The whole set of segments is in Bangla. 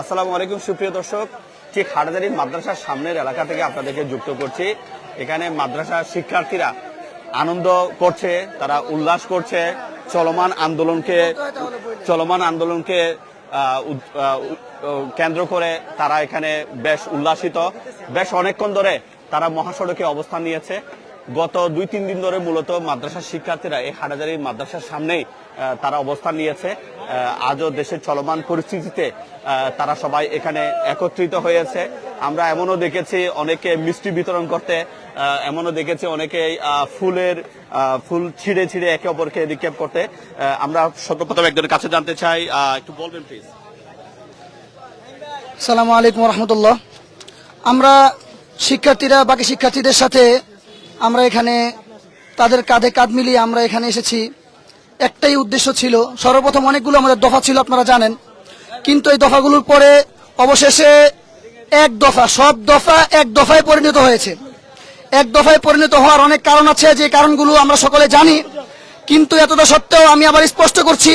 আসসালামু আলাইকুম, সুপ্রিয় দর্শক। ঠিক হাটাজারি মাদ্রাসার সামনের এলাকা থেকে আপনাদেরকে যুক্ত করছি। এখানে মাদ্রাসার শিক্ষার্থীরা আনন্দ করছে, তারা উল্লাস করছে, চলমান আন্দোলনকে চলমান আন্দোলনকে কেন্দ্র করে তারা এখানে বেশ উল্লাসিত। বেশ অনেকক্ষণ ধরে তারা মহাসড়কে অবস্থান নিয়েছে। গত দুই, তিন দিন ধরে মূলত মাদ্রাসার শিক্ষার্থীরা এই হাটাজারি মাদ্রাসার সামনেই তারা অবস্থান নিয়েছে। আজও দেশের চলমান পরিস্থিতিতে তারা সবাই এখানে একত্রিত হয়েছে। আমরা এমনও দেখেছি অনেকে মিষ্টি বিতরণ করতে এমনও দেখেছি অনেকে ফুলের ফুল ছিঁড়ে ছিঁড়ে একে অপরকে নিক্ষেপ করতে। আমরা সর্বপ্রথম একজনের কাছে জানতে চাই একটু বলবেন প্লিজ সালামু আলাইকুম রহমতুল্লাহ। আমরা শিক্ষার্থীরা, বাকি শিক্ষার্থীদের সাথে আমরা এখানে তাদের কাঁধে কাঁধ মিলিয়ে আমরা এখানে এসেছি। একটাই উদ্দেশ্য ছিল, সর্বপ্রথম অনেকগুলো আমাদের দফা ছিল, আপনারা জানেন। কিন্তু এই দফাগুলোর পরে অবশেষে এক দফা, সব দফা এক দফায় পরিণত হয়েছে। এক দফায় পরিণত হওয়ার অনেক কারণ আছে, যে কারণগুলো আমরা সকলে জানি। কিন্তু এতটা সত্ত্বেও আমি আবার স্পষ্ট করছি,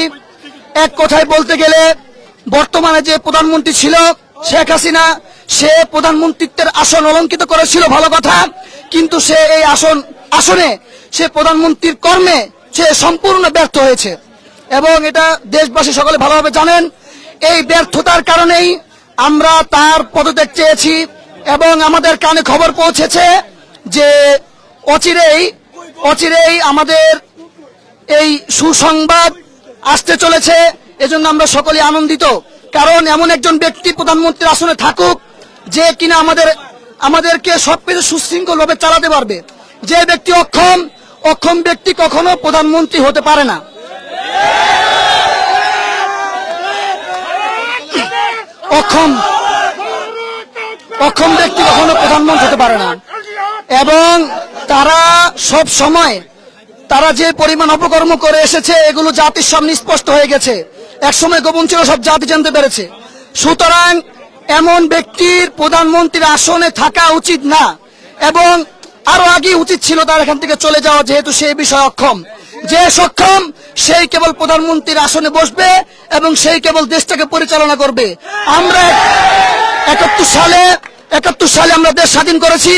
এক কথায় বলতে গেলে বর্তমানে যে প্রধানমন্ত্রী ছিল শেখ হাসিনা, সে প্রধানমন্ত্রীত্বের আসন অলঙ্কিত করেছিল, ভালো কথা। কিন্তু সে এই আসন, আসনে সে প্রধানমন্ত্রীর কর্মে সে সম্পূর্ণ ব্যর্থ হয়েছে। এবং এটা দেশবাসী সকলে ভালোভাবে জানেন, এই ব্যর্থতার কারণেই আমরা তার পদত্যাগ চেয়েছি এবং আমাদের কানে খবর পৌঁছেছে যে অচিরেই অচিরেই আমাদের এই সুসংবাদ আসতে চলেছে। এজন্য আমরা সকলে আনন্দিত। কারণ এমন একজন ব্যক্তি প্রধানমন্ত্রীর আসনে থাকুক যে কিনা আমাদের আমাদেরকে সবকিছু সুশৃঙ্খল ভাবে চালাতে পারবে। যে ব্যক্তি অক্ষম অক্ষম ব্যক্তি কখনো প্রধানমন্ত্রী হতে পারে না। অক্ষম অক্ষম ব্যক্তি কখনো প্রধানমন্ত্রী হতে পারে না। এবং তারা সব সময়, তারা যে পরিমাণ অপকর্ম করে এসেছে, এগুলো জাতির সামনে স্পষ্ট হয়ে গেছে। একসময় গোপন ছিল, সব জাতি জানতে পেরেছে। সুতরাং এমন ব্যক্তির প্রধানমন্ত্রীর আসনে থাকা উচিত না। এবং আরও আগে উচিত ছিল তার এখান থেকে চলে যাওয়া, যেহেতু সেই বিষয়ে অক্ষম। যে সক্ষম, সেই কেবল প্রধানমন্ত্রীর আসনে বসবে এবং সেই কেবল দেশটাকে পরিচালনা করবে। আমরা একাত্তর সালে একাত্তর সালে আমরা দেশ স্বাধীন করেছি।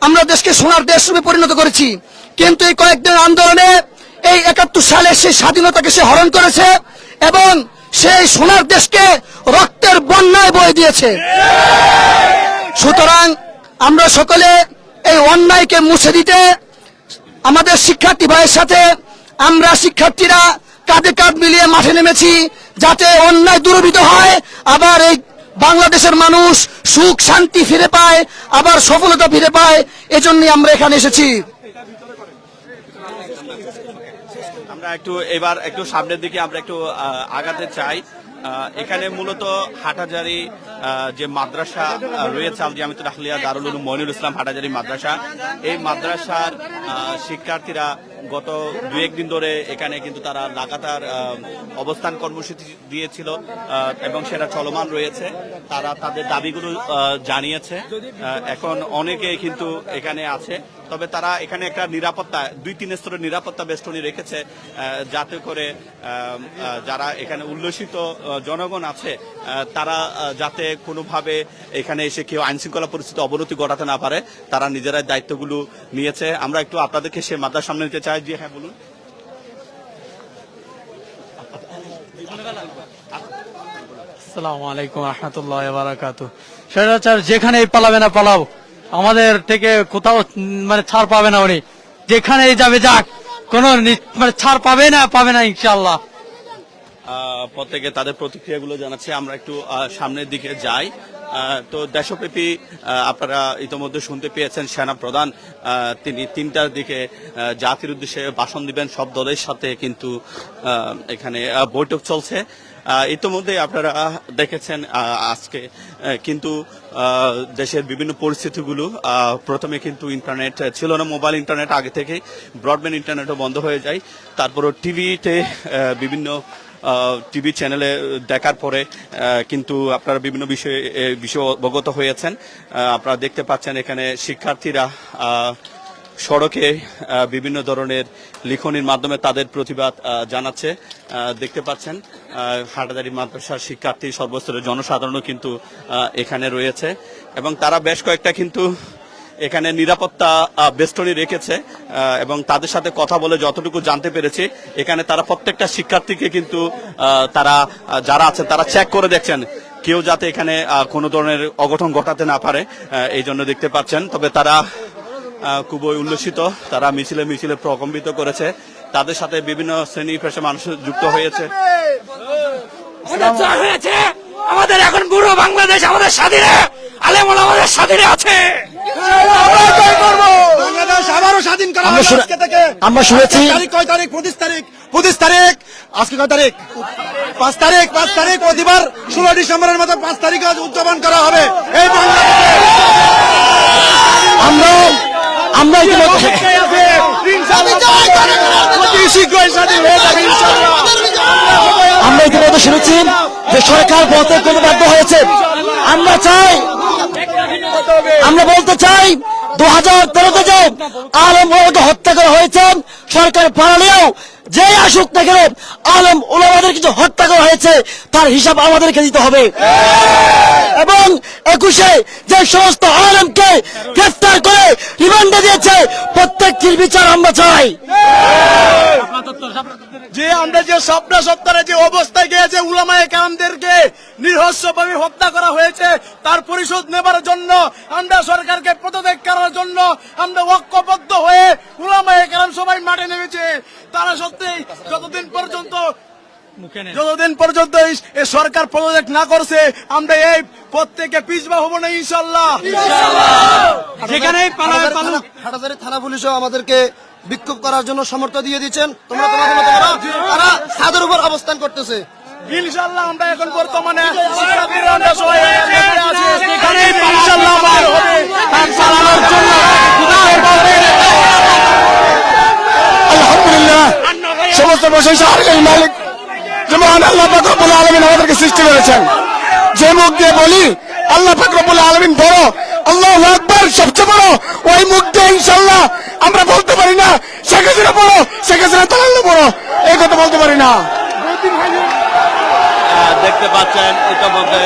আমরা দেশকে সোনার দেশ রূপে পরিণত করেছি। কিন্তু এই কয়েকদিন আন্দোলনে এই একাত্তর সালে সেই স্বাধীনতাকে সে হরণ করেছে এবং সেই সোনার দেশকে রক্তের বন্যায় বয়ে দিয়েছে। সুতরাং আমরা সকলে এই অন্যায়কে মুছে দিতে, আমাদের শিক্ষার্থী ভাইয়ের সাথে আমরা শিক্ষার্থীরা কাঁধে কাঁধ মিলিয়ে মাঠে নেমেছি যাতে অন্যায় দূরীভূত হয়, আবার এই বাংলাদেশের মানুষ সুখ, শান্তি ফিরে পায়, আবার সফলতা ফিরে পায়, এজন্যই আমরা এখানে এসেছি। আমরা একটু এবার একটু সামনের দিকে আমরা একটু আগাতে চাই। এখানে মূলত হাটাজারি যে মাদ্রাসা রয়েছে, আল জামিত রাহলিয়া দারুল মইনুল ইসলাম হাটাজারি মাদ্রাসা। এই মাদ্রাসার শিক্ষার্থীরা গত দু একদিন ধরে এখানে কিন্তু তারা লাগাতার অবস্থান কর্মসূচি দিয়েছিল এবং সেটা চলমান রয়েছে। তারা তাদের দাবিগুলো জানিয়েছে। এখন অনেকে কিন্তু এখানে আছে। তবে তারা এখানে একটা নিরাপত্তা, দুই তিন স্তরের নিরাপত্তা বেষ্টনী রেখেছে যাতে করে যারা এখানে উল্লসিত জনগণ আছে তারা যাতে কোনোভাবে এখানে এসে কেউ আইন শৃঙ্খলা পরিস্থিতি অবনতি ঘটাতে না পারে, তারা নিজেরাই দায়িত্বগুলো নিয়েছে। আমরা একটু আপনাদেরকে সে মাদ্রার সামনে নিতে চাই জি হ্যাঁ বলুন। আসসালামু আলাইকুম রহমতুল্লাহ বারাকাতু স্বৈরাচার যেখানেই পালাবে না পালাও। আমাদের থেকে কোথাও মানে ছাড় পাবে না উনি। যেখানেই যাবে যাক কোন মানে ছাড় পাবে না পাবে না ইনশাল্লাহ প্রত্যেকে তাদের প্রতিক্রিয়াগুলো জানাচ্ছে। আমরা একটু সামনের দিকে যাই। তো দেশব্যাপী আপনারা ইতোমধ্যে শুনতে পেয়েছেন সেনা প্রধান তিনি তিনটার দিকে জাতির উদ্দেশ্যে ভাষণ দিবেন। সব দলের সাথে কিন্তু এখানে বৈঠক চলছে। ইতোমধ্যে আপনারা দেখেছেন আজকে কিন্তু দেশের বিভিন্ন পরিস্থিতিগুলো প্রথমে কিন্তু ইন্টারনেট ছিল না, মোবাইল ইন্টারনেট আগে থেকেই, ব্রডব্যান্ড ইন্টারনেটও বন্ধ হয়ে যায়। তারপরও টিভিতে বিভিন্ন টিভি চ্যানেলে দেখার পরে কিন্তু আপনারা বিভিন্ন বিষয়ে বিষয়ে অবগত হয়েছেন। আপনারা দেখতে পাচ্ছেন এখানে শিক্ষার্থীরা সড়কে বিভিন্ন ধরনের লিখনির মাধ্যমে তাদের প্রতিবাদ জানাচ্ছে। দেখতে পাচ্ছেন হাটাদারি মাদ্রাসার শিক্ষার্থী সর্বস্তরের জনসাধারণও কিন্তু এখানে রয়েছে। এবং তারা বেশ কয়েকটা কিন্তু এখানে নিরাপত্তা বেষ্টনী রেখেছে এবং তাদের সাথে কথা বলে যতটুকু জানতে পেরেছি, এখানে তারা প্রত্যেকটা শিক্ষার্থীকে কিন্তু তারা যারা আছে তারা চেক করে দেখছেন। কেউ যাতে এখানে কোনো ধরনের অঘটন ঘটাতে না পারে এই জন্য দেখতে পাচ্ছেন। তবে তারা খুবই উল্লসিত। তারা মিছিলে মিছিলে প্রকম্পিত করেছে। তাদের সাথে বিভিন্ন শ্রেণি পেশা মানুষ যুক্ত হয়েছে। আমাদের এখন পুরো বাংলাদেশ আমাদের স্বাধীনে। আলেমুল আমাদের স্বাধীনে আছে। বাংলাদেশ আবারও স্বাধীন করা আমরা হবে শুনে- আজকে থেকে। আমরা শুনেছি- তারিখ কয় তারিখ? পঁচিশ তারিখ। পঁচিশ তারিখ। আজকে কয় তারিখ? পাঁচ তারিখ। পাঁচ তারিখ প্রতিবার ষোলো ডিসেম্বরের মতো পাঁচ তারিখ আজ উদযাপন করা হবে। এই বাংলাদেশে আমরা আমরা ইতিমধ্যে স্বাধীন হয়ে আমরা ইতিমধ্যে শুনেছি যে সরকার পথে কোনো বাধ্য হয়েছে। আমরা চাই আমরা বলতে চাই দু হাজার তেরোতে যে আলম হত্যা করা হয়েছে সরকার পালালেও যে আসুক না কেন, আলম ওলামাদের কিছু হত্যা করা হয়েছে, তার হিসাব আমাদেরকে দিতে হবে। এবং একুশে যে সমস্ত আলমকে গ্রেফতার করে রিমান্ডে দিয়েছে প্রত্যেকটির বিচার আমরা চাই। যে আমরা যে স্বপ্ন সপ্তাহে যে অবস্থায় গিয়েছে উলামায়ে কালামদেরকে নিরহস্যভাবে হত্যা করা হয়েছে, তার পরিশোধ নেবার জন্য আমরা সরকারকে পদত্যাগ করার জন্য আমরা ঐক্যবদ্ধ হয়ে উলামায়ে কালাম সবাই মাঠে নেমেছে। তারা সত্যি যতদিন পর্যন্ত যতদিন পর্যন্ত এই- সরকার পদত্যাগ না করছে আমরা এই পদ থেকে পিছবা হব না ইনশাল্লাহ পালাক। হাটাজারি থানা পুলিশও আমাদেরকে বিক্ষোভ করার জন্য সমর্থন দিয়ে দিচ্ছেন। তোমরা তোমাদের মতো তারা ছাদের উপর অবস্থান করতেছে। ইনশাল্লাহ আমরা এখন বর্তমানে আলহামদুলিল্লাহ। সমস্ত প্রশংসা মালিক যে মহান আল্লাহ পাক রব্বুল আলামিন আমাদেরকে সৃষ্টি করেছেন। যে মুখ দিয়ে বলি, আল্লাহ পাক রব্বুল আলামিন বড়, আল্লাহু আকবার সবচেয়ে বড়। ওই মুখ দিয়ে ইনশাআল্লাহ আমরা বলতে পারি না, শেখ হাসিনা বড়, শেখ হাসিনা তালাল্লাহ বড়। এই কথা বলতে পারি না। দেখতে পাচ্ছেন এটা ইতিমধ্যে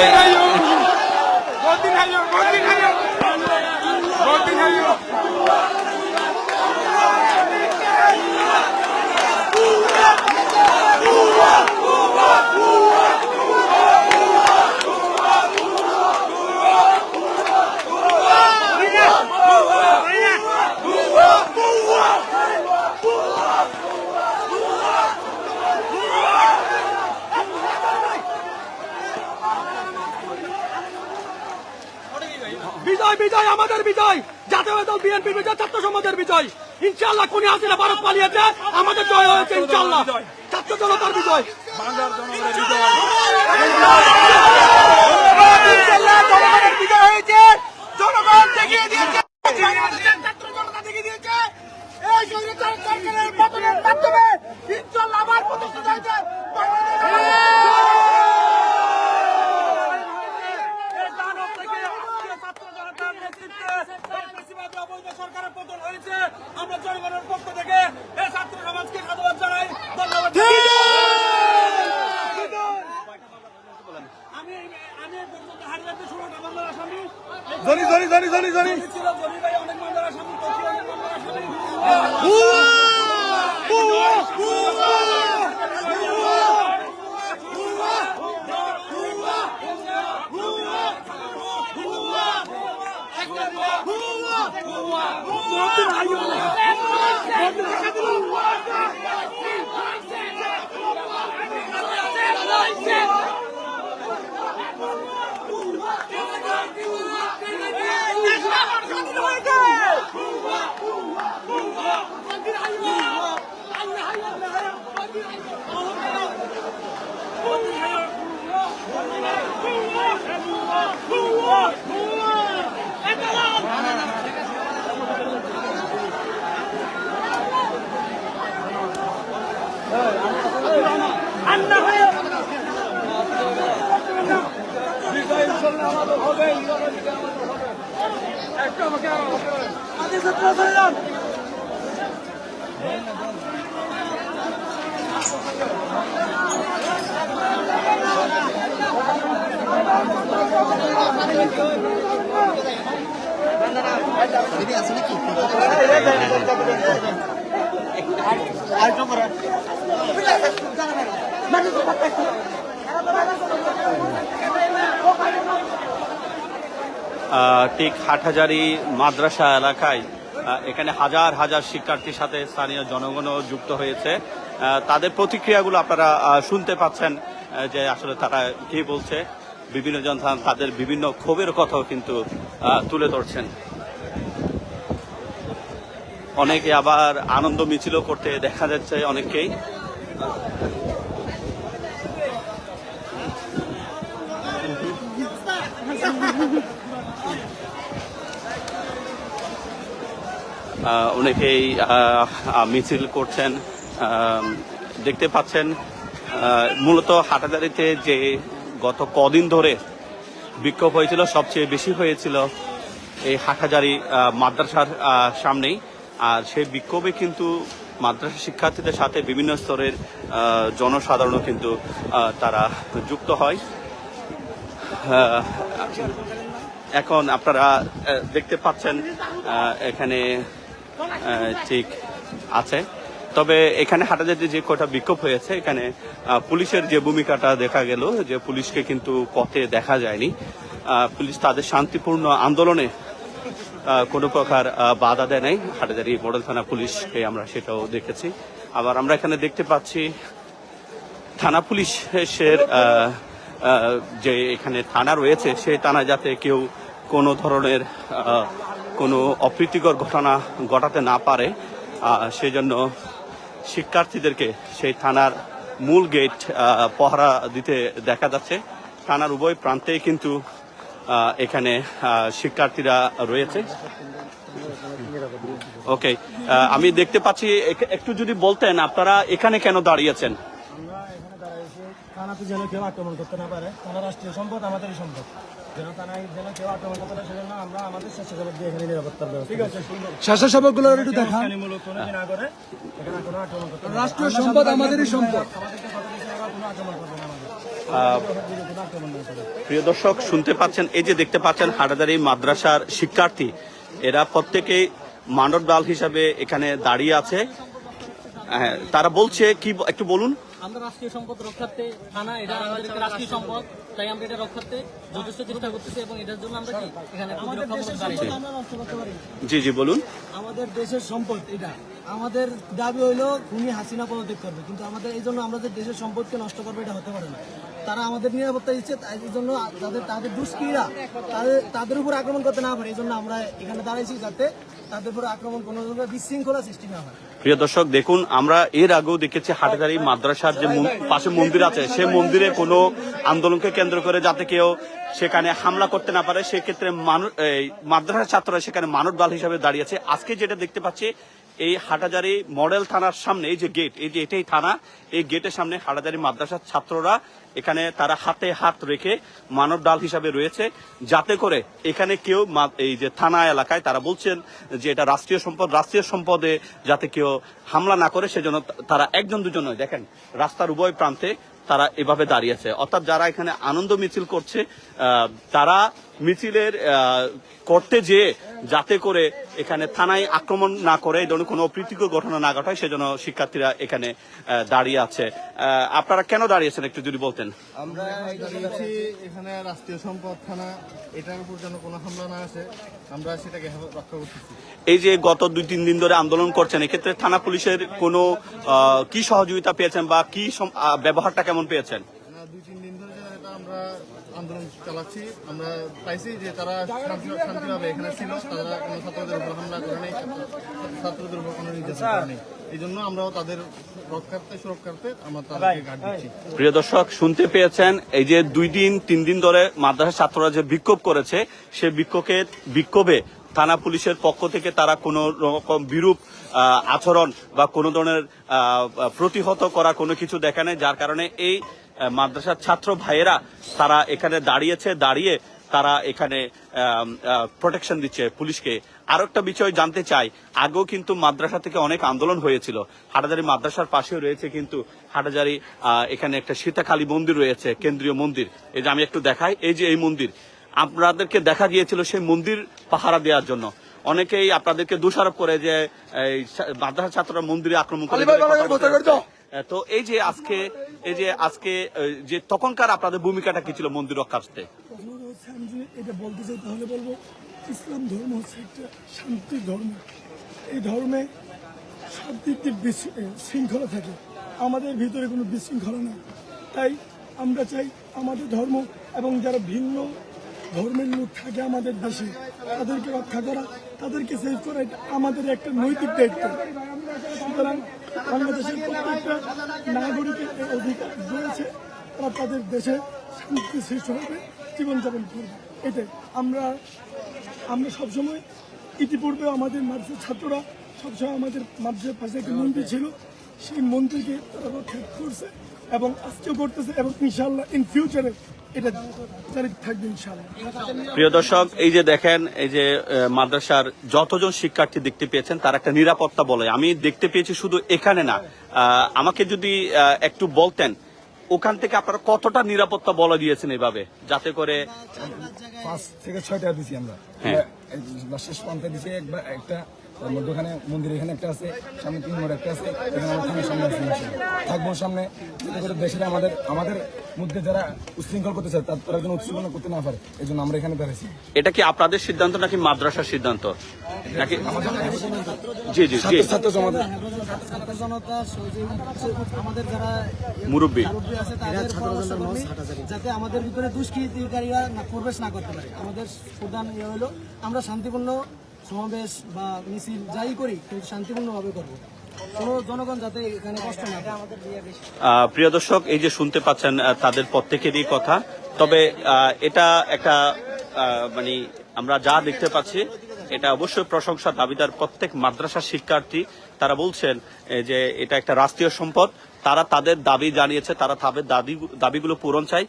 বিজয় বিজয় আমাদের বিজয়। জাতীয় দল বিএনপি বিজয় ছাত্র সমাজের বিজয়। ইনশাআল্লাহ কোনি হাসিনা ভারত পালিয়েছে। আমাদের জয় হয়েছে ইনশাআল্লাহ। ছাত্র জনতার বিজয়। জনগণের বিজয়। হয়েছে। জনগণ দেখিয়ে দিয়েছে। ছাত্র জনতা দেখিয়ে দিয়েছে। এই সরকারের পতনের মাধ্যমে ইনশাআল্লাহ আবার প্রতিষ্ঠিত হয়েছে। পতন হয়েছে। আমরা জনগণের পক্ষ থেকে এই ছাত্র সমাজকে সাধুবাদ জানাই। ধন্যবাদ। আমি আমি হারিয়াতে ষোলোটা মামলার আসামি। Johnny Johnny Johnny Johnny Johnny. ছিল জমি ভাই অনেক মামলার আসামি তৌফিক অনেক মামলার আসামি। ঠিক হাটহাজারি মাদ্রাসা এলাকায় এখানে হাজার হাজার শিক্ষার্থীর সাথে স্থানীয় জনগণও যুক্ত হয়েছে। তাদের প্রতিক্রিয়াগুলো আপনারা শুনতে পাচ্ছেন যে আসলে তারা কি বলছে। বিভিন্ন জন তাদের বিভিন্ন ক্ষোভের কথাও কিন্তু তুলে ধরছেন। অনেকে আবার আনন্দ মিছিলও করতে দেখা যাচ্ছে অনেকেই আহ, মিছিল করছেন দেখতে পাচ্ছেন মূলত হাটাদারিতে যে গত কদিন ধরে বিক্ষোভ হয়েছিল সবচেয়ে বেশি হয়েছিল এই হাটাজারি মাদ্রাসার সামনেই। আর সেই বিক্ষোভে কিন্তু মাদ্রাসা শিক্ষার্থীদের সাথে বিভিন্ন স্তরের জনসাধারণও কিন্তু তারা যুক্ত হয়। এখন আপনারা দেখতে পাচ্ছেন এখানে ঠিক আছে। তবে এখানে হাটাজাতে যে কটা বিক্ষোভ হয়েছে, এখানে পুলিশের যে ভূমিকাটা দেখা গেল, যে পুলিশকে কিন্তু পথে দেখা যায়নি। পুলিশ তাদের শান্তিপূর্ণ আন্দোলনে কোনো প্রকার বাধা দেয় নাই। হাটাজারি মডেল থানা পুলিশকে আমরা সেটাও দেখেছি। আবার আমরা এখানে দেখতে পাচ্ছি, থানা পুলিশের যে এখানে থানা রয়েছে, সেই থানা যাতে কেউ কোনো ধরনের কোনো অপ্রীতিকর ঘটনা ঘটাতে না পারে। সেই জন্য শিক্ষার্থীদেরকে সেই থানার মূল গেট পহরা দিতে দেখা যাচ্ছে। থানার উভয় প্রান্তেই কিন্তু এখানে শিক্ষার্থীরা রয়েছে। ওকে আমি দেখতে পাচ্ছি একটু যদি বলতেন আপনারা এখানে কেন দাঁড়িয়েছেন? আমরা এখানে দাঁড়িয়েছি থানাতে যেন কেউ আক্রমণ করতে না পারে। থানা রাষ্ট্রীয় সম্পদ আমাদেরই সম্পদ। যেন থানায় যেন কেউ আক্রমণ করতে না সেজন্য আমরা আমাদের স্বেচ্ছাসেবক দিয়ে এখানে নিরাপত্তার ব্যবস্থা ঠিক আছে স্বেচ্ছাসেবকগুলো একটু দেখান। মূলক কোনো না করে এখানে কোনো আক্রমণ করতে না পারে। রাষ্ট্রীয় সম্পদ আমাদেরই সম্পদ। প্রিয় দর্শক শুনতে পাচ্ছেন এই যে দেখতে পাচ্ছেন হাটাদারি মাদ্রাসার শিক্ষার্থী এরা প্রত্যেকেই মানব দল হিসাবে এখানে দাঁড়িয়ে আছে। হ্যাঁ, তারা বলছে কি একটু বলুন। আমরা রাষ্ট্রীয় সম্পদ রক্ষার্থে থানা এটা আমাদের একটা রাষ্ট্রীয় সম্পদ তাই আমরা এটা রক্ষার্থে যথেষ্ট চেষ্টা করতেছি এবং এটার জন্য আমরা কি এখানে প্রতিরক্ষা দাঁড়িয়েছি আমরা নষ্ট করতে পারি। জি জি বলুন। আমাদের দেশের সম্পদ এটা। আমাদের দাবি হইল খুনি হাসিনা পদত্যাগ করবে কিন্তু আমাদের এই জন্য আমরা যে দেশের সম্পদকে নষ্ট করবে এটা হতে পারে না। তারা আমাদের নিরাপত্তা দিচ্ছে এই জন্য তাদের তাদের দুষ্কৃতীরা তাদের তাদের উপর আক্রমণ করতে না পারে, এই জন্য আমরা এখানে দাঁড়াইছি যাতে তাদের উপর আক্রমণ কোনো ধরনের বিশৃঙ্খলা সৃষ্টি না হয়। প্রিয় দর্শক, দেখুন, আমরা এর আগেও দেখেছি হাটাদারি মাদ্রাসার যে পাশে মন্দির আছে, সে মন্দিরে কোনো আন্দোলনকে কেন্দ্র করে যাতে কেউ সেখানে হামলা করতে না পারে, সেক্ষেত্রে মাদ্রাসার ছাত্ররা সেখানে মানব দল হিসাবে দাঁড়িয়েছে আজকে যেটা দেখতে পাচ্ছি এই হাটাজারি মডেল থানার সামনে, এই যে গেট এই যে এটাই থানা, এই গেটের সামনে হাটাজারি মাদ্রাসার ছাত্ররা এখানে তারা হাতে হাত রেখে মানব ডাল হিসাবে রয়েছে, যাতে করে এখানে কেউ এই যে থানা এলাকায় তারা বলছেন যে এটা রাষ্ট্রীয় সম্পদ, রাষ্ট্রীয় সম্পদে যাতে কেউ হামলা না করে, সেজন্য তারা একজন দুজন নয়, দেখেন, রাস্তার উভয় প্রান্তে তারা এভাবে দাঁড়িয়েছে অর্থাৎ যারা এখানে আনন্দ মিছিল করছে তারা মিছিলের করতে যেয়ে যাতে করে এখানে থানায় আক্রমণ না করে এই ধরনের কোনো অপ্রীতিকর ঘটনা না ঘটায় সেজন্য শিক্ষার্থীরা এখানে দাঁড়িয়ে আছে। আপনারা কেন দাঁড়িয়েছেন একটু যদি বলতেন? আমরা এখানে রাষ্ট্রীয় সম্পদ থানা এটার উপর যেন কোনো হামলা না আসে আমরা সেটাকে রক্ষা করতেছি। এই যে গত দুই তিন দিন ধরে আন্দোলন করছেন এক্ষেত্রে থানা পুলিশের কোনো কি সহযোগিতা পেয়েছেন বা কি ব্যবহারটা কেমন পেয়েছেন? দুই তিন দিন ধরে আমরা আন্দোলন চালাচ্ছি। আমরা পাইছি যে তারা শান্তিভাবে এখানে ছিল। তারা কোনো ছাত্রদের উপর হামলা করে নেই, ছাত্রদের উপর কোনো নির্যাতন আমরাও তাদের প্রিয় দর্শক, শুনতে পেয়েছেন এই যে দুই দিন, তিন দিন ধরে মাদ্রাসা ছাত্ররা যে বিক্ষোভ করেছে, সে বিক্ষোভে বিক্ষোভে থানা পুলিশের পক্ষ থেকে তারা কোনো রকম বিরূপ আচরণ বা কোনো ধরনের প্রতিহত করা কোনো কিছু দেখা নেই, যার কারণে এই মাদ্রাসার ছাত্র ভাইয়েরা তারা এখানে দাঁড়িয়েছে দাঁড়িয়ে তারা এখানে প্রোটেকশন দিচ্ছে পুলিশকে। আরও একটা বিষয় জানতে চাই আগেও কিন্তু মাদ্রাসা থেকে অনেক আন্দোলন হয়েছিল। হাটাজারি মাদ্রাসার পাশেও রয়েছে কিন্তু হাটাজারি এখানে একটা সীতাকালী মন্দির রয়েছে কেন্দ্রীয় মন্দির। এই যে আমি একটু দেখাই এই যে এই মন্দির আপনাদেরকে দেখা গিয়েছিল সেই মন্দির পাহারা দেওয়ার জন্য। অনেকেই আপনাদেরকে দোষারোপ করে যে এই মাদ্রাসা ছাত্ররা মন্দিরে আক্রমণ করে তো এই যে আজকে, এই যে আজকে যে তখনকার আপনাদের ভূমিকাটা কি ছিল মন্দির রক্ষার্থে আমি এটা বলতে চাই তাহলে বলব, ইসলাম ধর্ম হচ্ছে একটা শান্তির ধর্ম। এই ধর্মে সব দিক দিয়ে শৃঙ্খলা থাকে। আমাদের ভিতরে কোনো বিশৃঙ্খলা নেই। তাই আমরা চাই আমাদের ধর্ম এবং যারা ভিন্ন ধর্মের লোক থাকে আমাদের দেশে, তাদেরকে রক্ষা করা, তাদেরকে সেভ করা আমাদের একটা নৈতিক দায়িত্ব। সুতরাং বাংলাদেশের প্রত্যেকটা নাগরিকের অধিকার রয়েছে। তারা তাদের দেশে শান্তি সৃষ্টভাবে জীবনযাপন করবে। এতে আমরা আমরা সবসময় ইতিপূর্বে আমাদের মাদ্রাসার ছাত্ররা সবসময় আমাদের মাদ্রাসার পাশে একটা মন্ত্রী ছিল। সেই মন্ত্রীকে তারা করছে। এবং আজকেও করতেছে এবং ইনশাল্লাহ ইন ফিউচারে এটা জারি থাকবে ইনশাল্লাহ প্রিয় দর্শক এই যে দেখেন এই যে মাদ্রাসার যতজন শিক্ষার্থী দেখতে পেয়েছেন তার একটা নিরাপত্তা বলে আমি দেখতে পেয়েছি শুধু এখানে না। আহ, আমাকে যদি একটু বলতেন ওখান থেকে আপনারা কতটা নিরাপত্তা বলে দিয়েছেন এভাবে? যাতে করে পাঁচ থেকে ছয়টা দিছি আমরা। হ্যাঁ। শেষ পন্থা দিছি একটা মধ্যে মন্দির এখানে একটা আছে সামনে তিন নম্বর একটা আছে এখানে আমার থানার সামনে আছে থাকব সামনে যাতে করে দেশের আমাদের আমাদের মধ্যে যারা উশৃঙ্খল করতে চায় তারা যেন উচ্ছৃঙ্খল করতে না পারে এই জন্য আমরা এখানে দাঁড়াইছি এটা কি আপনাদের সিদ্ধান্ত নাকি মাদ্রাসার সিদ্ধান্ত? নাকি জি জি ছাত্র আমাদের যারা মুরব্বী। আছে যাতে আমাদের ভিতরে দুষ্কৃতিকারীরা না প্রবেশ না করতে পারে। আমাদের প্রধান ইয়ে হলো আমরা শান্তিপূর্ণ সমাবেশ বা মিছিল যাই করি, কিন্তু শান্তিপূর্ণভাবে করব। প্রিয় দর্শক, এই যে শুনতে পাচ্ছেন তাদের প্রত্যেকেরই কথা। তবে এটা একটা মানে আমরা যা দেখতে পাচ্ছি, এটা অবশ্যই প্রশংসা দাবিদার প্রত্যেক মাদ্রাসা শিক্ষার্থী। তারা বলছেন যে এটা একটা রাষ্ট্রীয় সম্পদ। তারা তাদের দাবি জানিয়েছে, তারা তাদের দাবি, দাবিগুলো পূরণ চায়।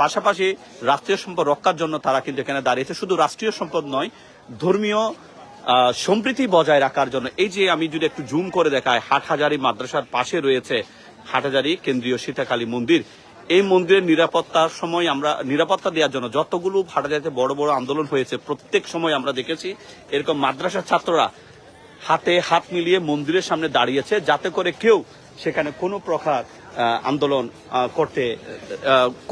পাশাপাশি রাষ্ট্রীয় সম্পদ রক্ষার জন্য তারা কিন্তু এখানে দাঁড়িয়েছে। শুধু রাষ্ট্রীয় সম্পদ নয়, ধর্মীয় সম্প্রীতি বজায় রাখার জন্য। এই যে আমি যদি একটু জুম করে দেখাই, হাটহাজারি মাদ্রাসার পাশে রয়েছে হাটহাজারি কেন্দ্রীয় সীতাকালী মন্দির। এই মন্দিরের নিরাপত্তার সময় আমরা, নিরাপত্তা দেওয়ার জন্য যতগুলো হাটহাজারিতে বড় বড় আন্দোলন হয়েছে, প্রত্যেক সময় আমরা দেখেছি এরকম মাদ্রাসার ছাত্ররা হাতে হাত মিলিয়ে মন্দিরের সামনে দাঁড়িয়েছে, যাতে করে কেউ সেখানে কোনো প্রকার আন্দোলন করতে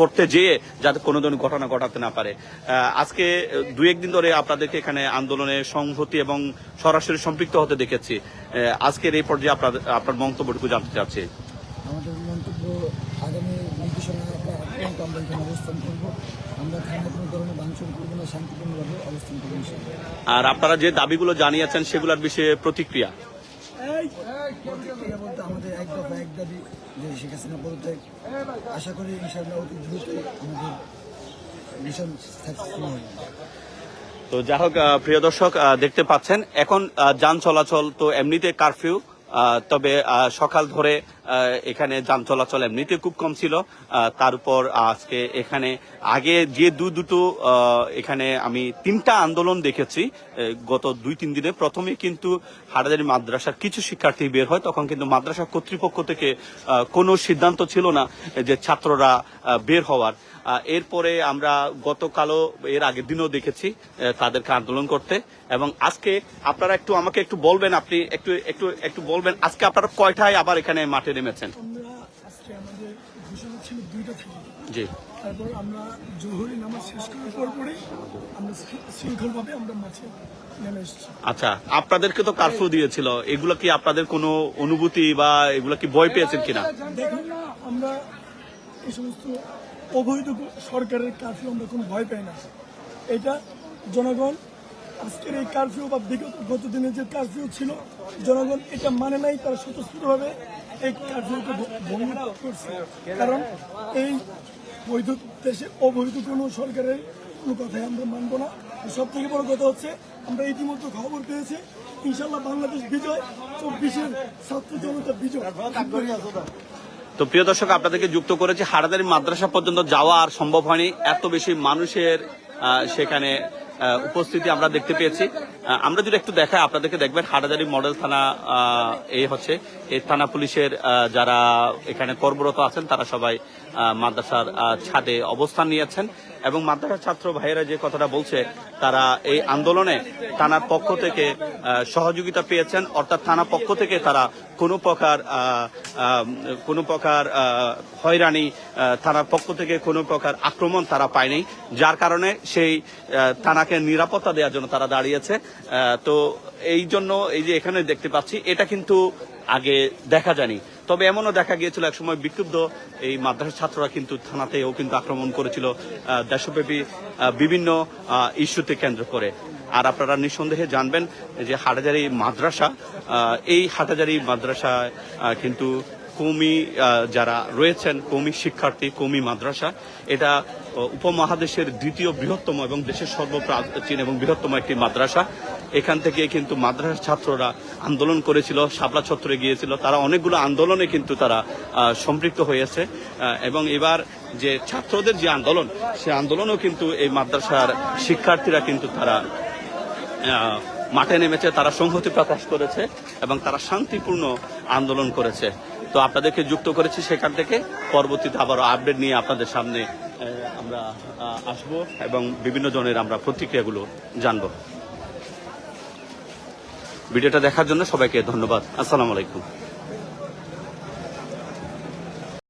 করতে যেয়ে যাতে কোনো ধরনের ঘটনা ঘটাতে না পারে। আজকে দু একদিন ধরে আপনাদেরকে এখানে আন্দোলনে সংহতি এবং সরাসরি সম্পৃক্ত হতে দেখেছি। আজকের এই পর্যায়ে আপনার আপনার মন্তব্যটুকু জানতে চাচ্ছি। আমাদের মন্তব্য আগামী নির্দেশনা আমরা এখানে অবস্থান করব। আমরা থানায় কোনো ধরনের ভাঙচুর করব না শান্তিপূর্ণভাবে অবস্থান করব আর আপনারা যে দাবিগুলো জানিয়েছেন সেগুলোর বিষয়ে প্রতিক্রিয়া? প্রতিক্রিয়া বলতে আমাদের এক দফা এক দাবি যে শেখ হাসিনা পদত্যাগ, আশা করি ইনশাআল্লাহ অতি দ্রুত আমাদের মিশন সাকসেসফুল হবে। তো যাই হোক প্রিয় দর্শক দেখতে পাচ্ছেন, এখন যান চলাচল তো এমনিতে কারফিউ তবে সকাল ধরে এখানে যান চলাচল এমনিতে খুব কম ছিল। তারপর আজকে এখানে আগে যে দু দুটো এখানে আমি তিনটা আন্দোলন দেখেছি গত দুই তিন দিনে। প্রথমে কিন্তু হাটাজারি মাদ্রাসার কিছু শিক্ষার্থী বের হয়, তখন কিন্তু মাদ্রাসা কর্তৃপক্ষ থেকে কোনো সিদ্ধান্ত ছিল না যে ছাত্ররা বের হওয়ার। এরপরে আমরা গতকালও এর আগের দিনও দেখেছি তাদেরকে আন্দোলন করতে। এবং আজকে আপনারা একটু আমাকে একটু বলবেন আপনি একটু একটু একটু বলবেন আজকে আপনারা কয়টায় আবার এখানে মাঠে নেমেছেন? জি। তারপর আমরা জোহরি নামাজ শেষ করার পর পরে আমরা শৃঙ্খলভাবে আমরা মাঠে আচ্ছা আপনাদেরকে তো কারফিউ দিয়েছিল এগুলো কি আপনাদের কোনো অনুভূতি বা এগুলো কি ভয় পেয়েছেন কিনা? দেখুন আমরা এই সমস্ত অবৈধ সরকারের কারফিউ আমরা কোনো ভয় পাই না। এটা জনগণ, আজকের এই কারফিউ বা বিগত গত দিনের যে কারফিউ ছিল, জনগণ এটা মানে নাই, তারা স্বতঃস্ফূর্তভাবে এই কারফিউকে ভঙ্গ করছে। কারণ এই বৈধ দেশে অবৈধ কোনো সরকারের কোনো কথাই আমরা মানবো না। সব থেকে বড় কথা হচ্ছে, আমরা ইতিমধ্যে খবর পেয়েছি ইনশাল্লাহ বাংলাদেশ বিজয়, চব্বিশের ছাত্র জনতা বিজয়। তো প্রিয় দর্শক, আপনাদেরকে যুক্ত করেছি হারাদারি মাদ্রাসা পর্যন্ত যাওয়া আর সম্ভব হয়নি। এত বেশি মানুষের সেখানে উপস্থিতি আমরা দেখতে পেয়েছি। আমরা যদি একটু দেখাই, আপনাদেরকে দেখবেন হাটাজারি মডেল থানা এই হচ্ছে। এই থানা পুলিশের যারা এখানে কর্মরত আছেন, তারা সবাই মাদ্রাসার ছাদে অবস্থান নিয়েছেন। এবং মাদ্রাসার ছাত্র ভাইয়েরা যে কথাটা বলছে, তারা এই আন্দোলনে থানার পক্ষ থেকে সহযোগিতা পেয়েছেন। অর্থাৎ থানা পক্ষ থেকে তারা কোনো প্রকার কোনো প্রকার হয়রানি থানার পক্ষ থেকে কোনো প্রকার আক্রমণ তারা পায়নি। যার কারণে সেই থানাকে নিরাপত্তা দেওয়ার জন্য তারা দাঁড়িয়েছে। তো এই জন্য এই যে এখানে দেখতে পাচ্ছি এটা কিন্তু আগে দেখা যায়নি। তবে এমনও দেখা গিয়েছিল একসময় বিক্ষুব্ধ এই মাদ্রাসা ছাত্ররা কিন্তু থানাতেও কিন্তু আক্রমণ করেছিল দেশব্যাপী বিভিন্ন ইস্যুতে কেন্দ্র করে। আর আপনারা নিঃসন্দেহে জানবেন যে হাটাজারি মাদ্রাসা এই হাটাজারি মাদ্রাসায় আহ, কিন্তু কৌমি যারা রয়েছেন, কৌমি শিক্ষার্থী, কৌমি মাদ্রাসা, এটা উপমহাদেশের দ্বিতীয় বৃহত্তম এবং দেশের সর্বপ্রাচীন এবং বৃহত্তম একটি মাদ্রাসা। এখান থেকে কিন্তু মাদ্রাসার ছাত্ররা আন্দোলন করেছিল, শাপলা ছত্রে গিয়েছিল। তারা অনেকগুলো আন্দোলনে কিন্তু তারা সম্পৃক্ত হয়েছে। এবং এবার যে ছাত্রদের যে আন্দোলন, সে আন্দোলনও কিন্তু এই মাদ্রাসার শিক্ষার্থীরা কিন্তু তারা মাঠে নেমেছে, তারা সংহতি প্রকাশ করেছে এবং তারা শান্তিপূর্ণ আন্দোলন করেছে। তো আপনাদেরকে যুক্ত করেছি সেখান থেকে পরবর্তীতে আবারও আপডেট নিয়ে আপনাদের সামনে আমরা আসব এবং বিভিন্ন জনের আমরা প্রতিক্রিয়াগুলো জানব। ভিডিওটা দেখার জন্য সবাইকে ধন্যবাদ। আসসালামু আলাইকুম।